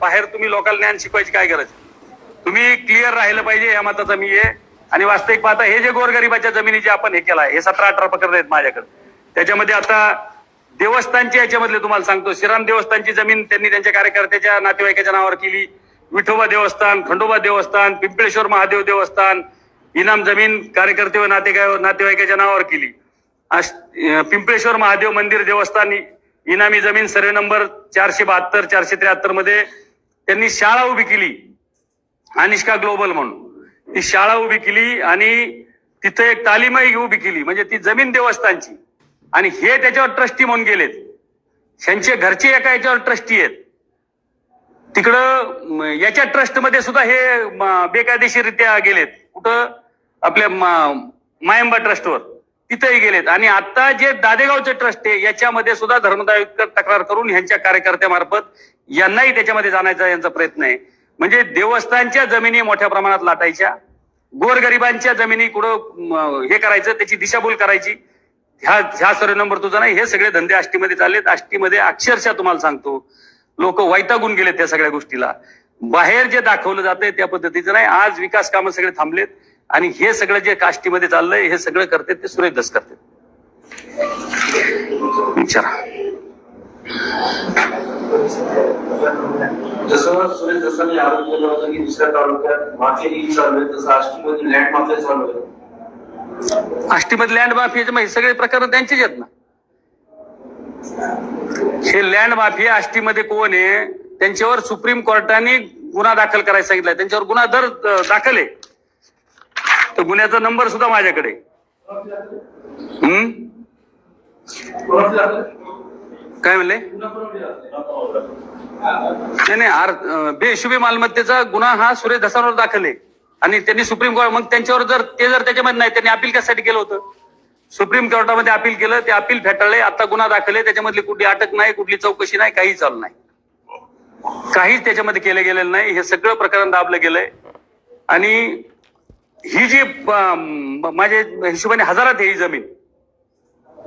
बाहेर तुम्ही लोकांना ज्ञान शिकवायची काय गरज? तुम्ही क्लिअर राहिलं पाहिजे या मताचा मी आहे आणि वास्तविक पाहता हे जे गोरगरिबाच्या जमिनीचे आपण हे केलं आहे हे सतरा अठरा प्रकरण आहेत माझ्याकडे. त्याच्यामध्ये आता देवस्थानची याच्यामधले तुम्हाला सांगतो. श्रीराम देवस्थानची जमीन त्यांनी त्यांच्या कार्यकर्त्याच्या नातेवाईकाच्या नावावर केली. विठोबा देवस्थान खंडोबा देवस्थान पिंपळेश्वर महादेव देवस्थान इनाम जमीन कार्यकर्ते व नाते नातेवाईकाच्या नावावर केली. पिंपळेश्वर महादेव मंदिर देवस्थान इनामी जमीन सर्वे नंबर चारशे बहात्तर चारशे त्र्याहत्तरमध्ये त्यांनी शाळा उभी केली अनिष्का ग्लोबल म्हणून. ती शाळा उभी केली आणि तिथं एक तालीमही उभी केली म्हणजे ती जमीन देवस्थानची. आणि हे त्याच्यावर ट्रस्टी म्हणून गेलेत. त्यांचे घरचे एका याच्यावर ट्रस्टी आहेत. तिकडं याच्या ट्रस्टमध्ये सुद्धा हे बेकायदेशीरित्या बेकायदेशीररित्या गेलेत. कुठं? आपल्या मायंबा ट्रस्टवर. तिथेही गेलेत. आणि आता जे दादेगावचे ट्रस्ट आहे याच्यामध्ये सुद्धा धर्मदायुक्त तक्रार करून ह्यांच्या कार्यकर्त्यामार्फत यांनाही त्याच्यामध्ये जाण्याचा यांचा प्रयत्न आहे. म्हणजे देवस्थानच्या जमिनी मोठ्या प्रमाणात लाटायच्या गोरगरिबांच्या जमिनी कुठं हे करायचं त्याची दिशाभूल करायची. ह्या ह्या सर्व नंबर तुझा नाही हे सगळे धंदे आष्टीमध्ये चाललेत. आष्टीमध्ये अक्षरशः तुम्हाला सांगतो लोक वैतागून गेलेत त्या सगळ्या गोष्टीला. बाहेर जे दाखवलं जातंय त्या पद्धतीचं नाही. आज विकास कामं सगळे थांबलेत. आणि हे सगळं जे काष्टीमध्ये चाललंय हे सगळं करते ते सुरेश दस करते. विचारा. जसं सुरेश दसांनी आरोप केला होता की दुसऱ्या तालुक्यात चालू आहे तसं आष्टीमध्ये लँड माफिया चालू आहे. आष्टीमध्ये लँड माफियाचे हे सगळे प्रकरण त्यांचेच आहेत ना? हे लँड माफिया आष्टीमध्ये कोण आहे त्यांच्यावर सुप्रीम कोर्टाने गुन्हा दाखल करायला सांगितलाय. त्यांच्यावर गुन्हा दर दाखल आहे. तर गुन्ह्याचा नंबर सुद्धा माझ्याकडे. हम्म? काय म्हणले? नाही आर बेहिशोबी मालमत्तेचा गुन्हा हा सुरेश धसावर दाखल आहे. आणि त्यांनी सुप्रीम कोर्ट मग त्यांच्यावर जर ते जर त्याच्यामध्ये नाही त्यांनी अपील कशासाठी केलं होतं? सुप्रीम कोर्टामध्ये अपील केलं ते अपील फेटाळले आता गुन्हा दाखल आहे त्याच्यामधली कुठली अटक नाही कुठली चौकशी नाही काही चालू नाही. काहीच त्याच्यामध्ये केलं गेलेलं नाही हे सगळं प्रकरण दाबलं गेलंय. आणि ही जी माझ्या हिशोबाने हजारात आहे ही जमीन.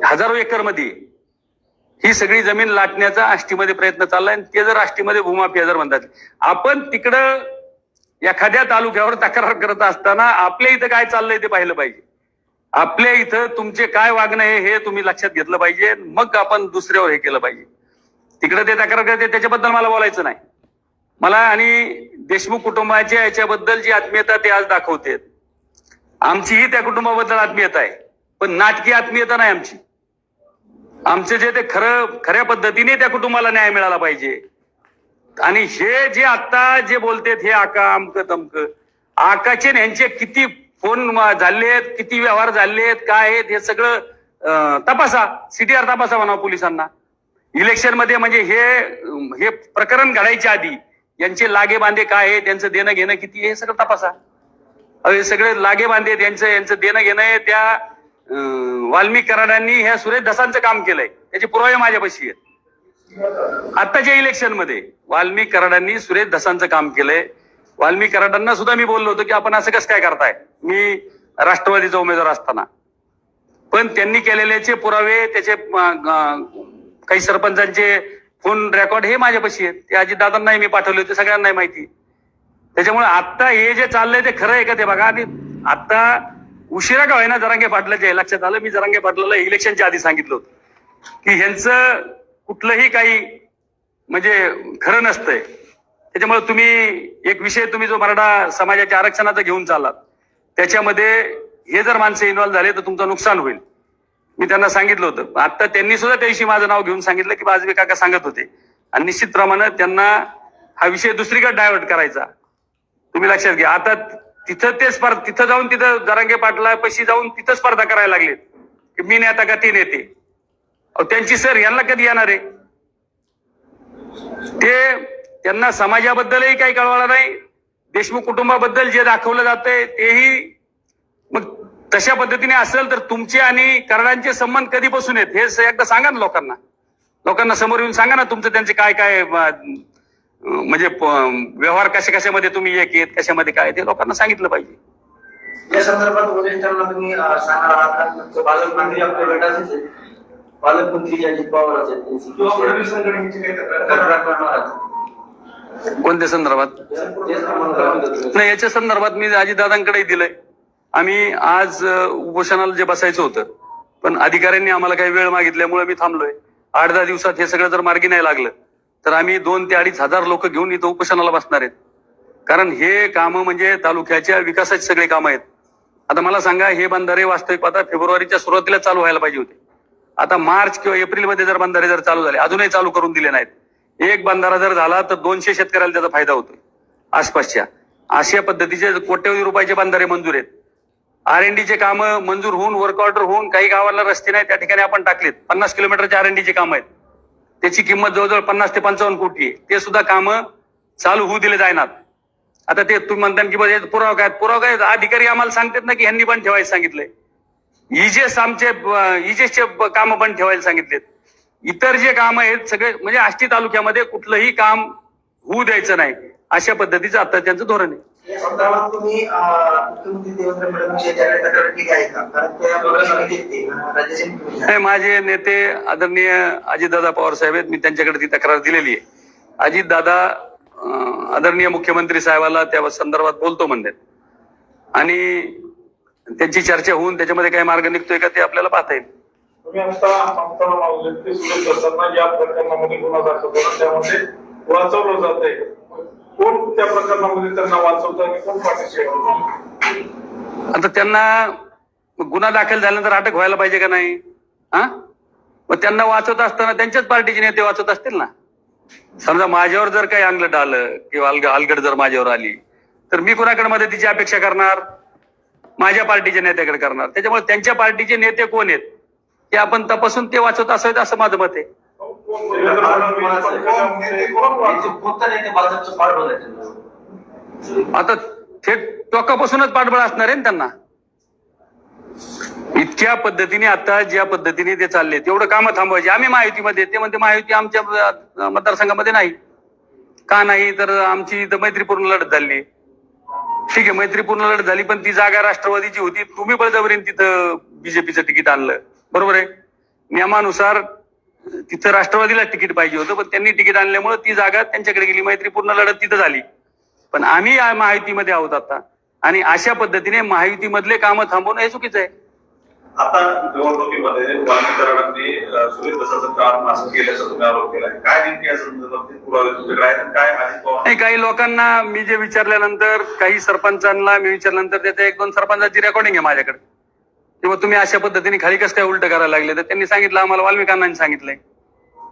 हजारो एकरमध्ये ही सगळी जमीन लाटण्याचा आष्टीमध्ये प्रयत्न चाललाय आणि ते जर आष्टीमध्ये भूमाफिया जर म्हणतात. आपण तिकडं एखाद्या तालुक्यावर तक्रार करत असताना आपल्या इथं काय चाललंय ते पाहिलं पाहिजे. आपल्या इथं तुमचे काय वागणं आहे हे तुम्ही लक्षात घेतलं पाहिजे मग आपण दुसऱ्यावर हे केलं पाहिजे. तिकडे ते तक्रार करते त्याच्याबद्दल मला बोलायचं नाही. मला आणि देशमुख कुटुंबाच्या याच्याबद्दल जी आत्मीयता ते आज दाखवते आमचीही त्या कुटुंबाबद्दल आत्मीयता आहे पण नाटकी आत्मीयता नाही आमची. आमचं जे ते खरं खऱ्या पद्धतीने त्या कुटुंबाला न्याय मिळाला पाहिजे. आणि हे जे आता जे बोलतेत हे आका अमक तमक आकाचे यांचे किती फोन झाले आहेत किती व्यवहार झाले आहेत काय आहेत हे सगळं तपासा तपासा सीटीआर तपासा म्हणा पोलिसांना. इलेक्शनमध्ये म्हणजे हे हे प्रकरण घडायच्या आधी यांचे लागे बांधे काय आहे त्यांचं देणं घेणं किती हे सगळं तपासा. हे सगळे लागे बांधे यांचं यांचं देणं घेणं आहे. त्या वाल्मिक कराडांनी ह्या सुरेश दसांचं काम केलंय. त्याचे पुरावे माझ्यापाशी आहेत. आत्ताच्या इलेक्शनमध्ये वाल्मिक कराडांनी सुरेश दसांचं काम केलंय. वाल्मिक कराडांना सुद्धा मी बोललो होतो की आपण असं कसं काय करताय? मी राष्ट्रवादीचा उमेदवार असताना. पण त्यांनी केलेल्याचे पुरावे त्याचे काही सरपंचांचे फोन रेकॉर्ड हे माझ्यापाशी आहेत. ते अजितदादांनाही मी पाठवले होते सगळ्यांनाही माहिती त्याच्यामुळे आता हे जे चाललंय ते खरं आहे का ते बघा. आणि आता उशिरा का होईना जरांगे पाटलाच्या हे लक्षात आलं मी जरांगे पाटलाला इलेक्शनच्या आधी सांगितलं होतं. की ह्यांचं कुठलंही काही म्हणजे खरं नसतंय. त्याच्यामुळे तुम्ही एक विषय तुम्ही जो मराठा समाजाच्या आरक्षणाचा घेऊन चाललात त्याच्यामध्ये हे जर माणसं इन्व्हॉल्व्ह झाले तर तुमचं नुकसान होईल. मी त्यांना सांगितलं होतं. आता त्यांनी सुद्धा त्याविषयी माझं नाव घेऊन सांगितलं की बाजवे काका सांगत होते. आणि निश्चितप्रमाणे त्यांना हा विषय दुसरीकडे डायव्हर्ट करायचा. तुम्ही लक्षात घ्या. आता तिथं ते स्पर्धा तिथं जाऊन तिथं जरांगे पाटला पशी जाऊन तिथं स्पर्धा करायला लागले की मी नेता का ती नेते? त्यांची सर यांना कधी येणार आहे? ते त्यांना समाजाबद्दलही काही कळवायला नाही. देशमुख कुटुंबाबद्दल जे दाखवलं जातंय तेही मग तशा पद्धतीने असेल तर तुमचे आणि कराडांचे संबंध कधीपासून आहेत? हे एकदा सांगा ना लोकांना. लोकांना समोर येऊन सांगा ना तुमचं त्यांचे काय काय म्हणजे प- व्यवहार कशा कशामध्ये तुम्ही एक येत कशामध्ये काय ते लोकांना सांगितलं पाहिजे. या संदर्भात वरिष्ठांना तुम्ही सांगणार आहात? पालकमंत्री आपल्या पालकमंत्री जे अजित पवार आहेत त्यांची किंवा फडणवीसांकडे ह्यांची काही तक्रार तक्रार करणार आहात. कोणत्या संदर्भात. नाही याच्या संदर्भात मी अजितदादांकडे दिलंय. आम्ही आज उपोषणाला जे बसायचं होतं पण अधिकाऱ्यांनी आम्हाला काही वेळ मागितल्यामुळे मी थांबलोय. आठ दहा दिवसात हे सगळं जर मार्गी नाही लागलं तर आम्ही दोन ते अडीच हजार लोक घेऊन इथं उपोषणाला बसणार आहेत. कारण हे कामं म्हणजे तालुक्याच्या विकासाचे सगळे कामं आहेत. आता मला सांगा हे बंधारे वास्तविक आता फेब्रुवारीच्या सुरुवातीला चालू व्हायला पाहिजे होते. आता मार्च किंवा एप्रिलमध्ये जर बंधारे जर चालू झाले अजूनही चालू करून दिले नाहीत. एक बंधारा जर झाला तर दोनशे शेतकऱ्याला त्याचा फायदा होतोय आसपासच्या. अशा पद्धतीचे कोट्यवधी रुपयाचे बंधारे मंजूर आहेत. आर एन डीचे कामं मंजूर होऊन वर्क ऑर्डर होऊन काही गावाला रस्ते नाही त्या ठिकाणी आपण टाकलेत. पन्नास किलोमीटरचे आर एन डीचे कामं आहेत. त्याची किंमत जवळजवळ पन्नास ते पंचावन्न कोटी आहे. ते सुद्धा कामं चालू होऊ दिले जायनात. आता ते तुम्ही म्हणता की बघा पुरावा काय? पुरावा काय? अधिकारी आम्हाला सांगतात ना की ह्यांनी पण ठेवायला सांगितलंय. इजेस आमचे इजेसचे कामं पण ठेवायला सांगितलेत. इतर जे काम आहेत सगळे म्हणजे आष्टी तालुक्यामध्ये कुठलंही काम होऊ द्यायचं नाही अशा पद्धतीचं आता त्यांचं धोरण आहे. या संदर्भात तुम्ही मुख्यमंत्री देवेंद्र फडणवीस यांच्याकडे तक्रार केली आहे का? कारण त्या. नाही माझे नेते आदरणीय अजितदादा पवार साहेब आहेत. मी त्यांच्याकडे ती तक्रार दिलेली आहे. अजितदादा अं, आदरणीय मुख्यमंत्री साहेबाला त्या संदर्भात बोलतो म्हणतात आणि त्यांची चर्चा होऊन त्याच्यामध्ये काही मार्ग निघतोय का ते आपल्याला पाहता येईल. तुम्ही आता आमचा मावले ते सुरेश दत्तांना या प्रकरणामध्ये गुन्हा दाखल करून त्यामध्ये वाचवलं जात आहे कोण त्या प्रकरणामध्ये त्यांना वाचवतं आणि कोण पाठीशी आता त्यांना गुन्हा दाखल झाल्यानंतर अटक व्हायला पाहिजे का नाही? हा? मग त्यांना वाचवत असताना त्यांच्याच पार्टीचे नेते वाचवत असतील ना? समजा माझ्यावर जर काही अंगलट आलं किंवा अलग अलगड जर माझ्यावर आली तर मी कुणाकडे मदतीची अपेक्षा करणार? माझ्या पार्टीच्या नेत्याकडे करणार. त्याच्यामुळे त्यांच्या पार्टीचे नेते कोण आहेत? ते आपण तपासून ते वाचवत असावेत असं माझं मत आहे. आता थेट टोकापासूनच पाठबळ असणार आहे त्यांना? इतक्या पद्धतीने आता ज्या पद्धतीने ते चालले तेवढं कामं थांबवायचे. आम्ही महायुतीमध्ये ते म्हणते महायुती आमच्या मतदारसंघामध्ये नाही. का नाही? तर आमची इथं मैत्रीपूर्ण लढत झाली. ठीक आहे मैत्रीपूर्ण लढत झाली पण ती जागा राष्ट्रवादीची होती. तुम्ही बळजबरीने तिथं बीजेपीचं तिकीट आणलं. बरोबर आहे? नियमानुसार तिथं राष्ट्रवादीला तिकीट पाहिजे होतं पण त्यांनी तिकीट आणल्यामुळे ती जागा त्यांच्याकडे गेली मैत्रीपूर्ण लढत तिथं झाली. पण आम्ही या महायुतीमध्ये आहोत आता. आणि अशा पद्धतीने महायुतीमधले कामं थांबवणं हे चुकीचं आहे. आता निवडणुकीमध्ये वाणीकरणाने सुरेश दसाचं काम असं केल्याचा तुम्ही आरोप केलाय. काय नेमके या संदर्भात पुरावे तुमच्याकडे आहेत? आणि काय नाही काही लोकांना मी जे विचारल्यानंतर काही सरपंचांना मी विचारल्यानंतर त्याच्या एक दोन सरपंचाची रेकॉर्डिंग आहे माझ्याकडे. किंवा तुम्ही अशा पद्धतीने खाली कसं काय उलट करायला लागले? तर त्यांनी सांगितलं आम्हाला वाल्मिकांना सांगितलंय.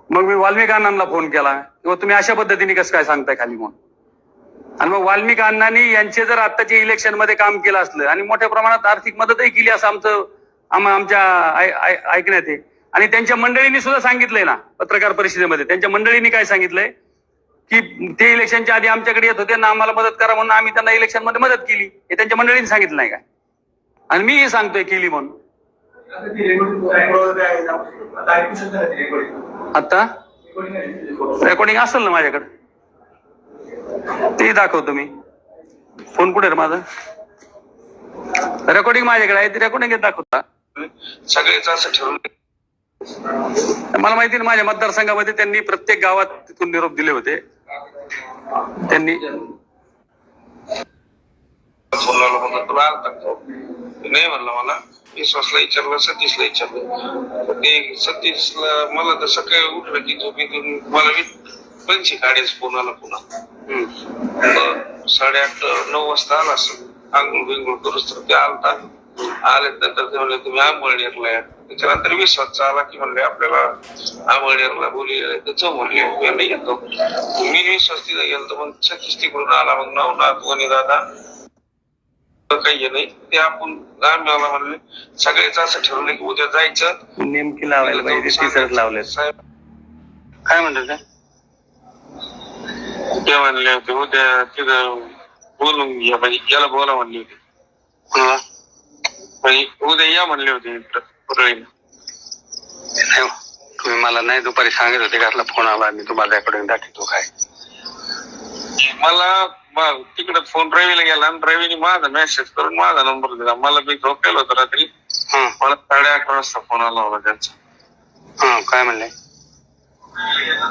मग मी वाल्मिकांना फोन केला. किंवा तुम्ही अशा पद्धतीने कसं काय सांगताय खाली म्हणून आणि मग वाल्मिक अण्णांनी यांचे जर आताच्या इलेक्शनमध्ये काम केलं असलं आणि मोठ्या प्रमाणात आर्थिक मदतही केली असं आमचं आम- आमच्या ऐकण्यात आहे. आणि त्यांच्या मंडळींनी सुद्धा सांगितलंय ना पत्रकार परिषदेमध्ये. त्यांच्या मंडळींनी काय सांगितलंय? की ते इलेक्शनच्या आधी आमच्याकडे येत होते ना आम्हाला मदत करा म्हणून आम्ही त्यांना इलेक्शनमध्ये मदत केली. हे त्यांच्या मंडळींनी सांगितलं नाही काय आणि मीही सांगतोय केली म्हणून. आता. रेकॉर्डिंग असेल ना माझ्याकडे? ते दाखवतो मी. फोन कुठे रे माझा? रेकॉर्डिंग माझ्याकडे आहे ते रेकॉर्डिंग दाखवता सगळेच असं ठरवलं मला माहिती ना, माझ्या मतदारसंघामध्ये त्यांनी प्रत्येक गावात तिथून निरोप दिले होते. त्यांनी फोन लावला म्हणलं तुला आलता? नाही म्हणलं मला. विश्वासला विचारलं सतीशला विचारलं. ते सतीशला मला तर सकाळी उठलं की झोपेतून मला पंची काढायचं फोन आला पुन्हा. साडेआठ नऊ वाजता आला असं. आंघोळ बिंघोळ करूच तर ते आलता. आले नंतर ते म्हणले तुम्ही आंबळनेरला या. त्याच्यानंतर विश्वासचा आला की म्हणले आपल्याला आंबळनेरला बोली तर जाऊ म्हणले मी येतो. मी विश्वास तिथं गेलो मग सतीश तिकडून आला. मग नवनाथ वनी दादा काही हे नाही ते आपण आम्हाला म्हणले सगळेच असं ठरवलं की उद्या जायचं नेमकी लावायला पाहिजे लावले साहेब काय म्हणतात ते? म्हणले होते उद्या तिथं बोलून घ्या म्हणजे याला बोला म्हणले होते? म्हणजे उद्या या म्हणले होते हो. तुम्ही मला नाही दुपारी सांगत होते घातला फोन आला मी तुम्हाला रेकॉर्डिंग दाखवतो काय मला तिकडे फोन रवीला गेला आणि रवीने माझा मेसेज करून माझा नंबर दिला. मला मी झोपेलो होतो रात्री. हं, मला साडे अकरा वाजता फोन आला होता त्यांचा. हं, काय म्हणले?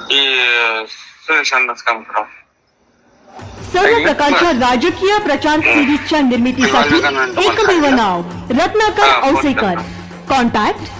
की अं, सुरेश अण्णाच काम करा. सर्व प्रकारच्या राजकीय प्रचार सिरीजच्या निर्मितीसाठी एकमेव नाव रत्नाकर औसेकर. कॉन्टॅक्ट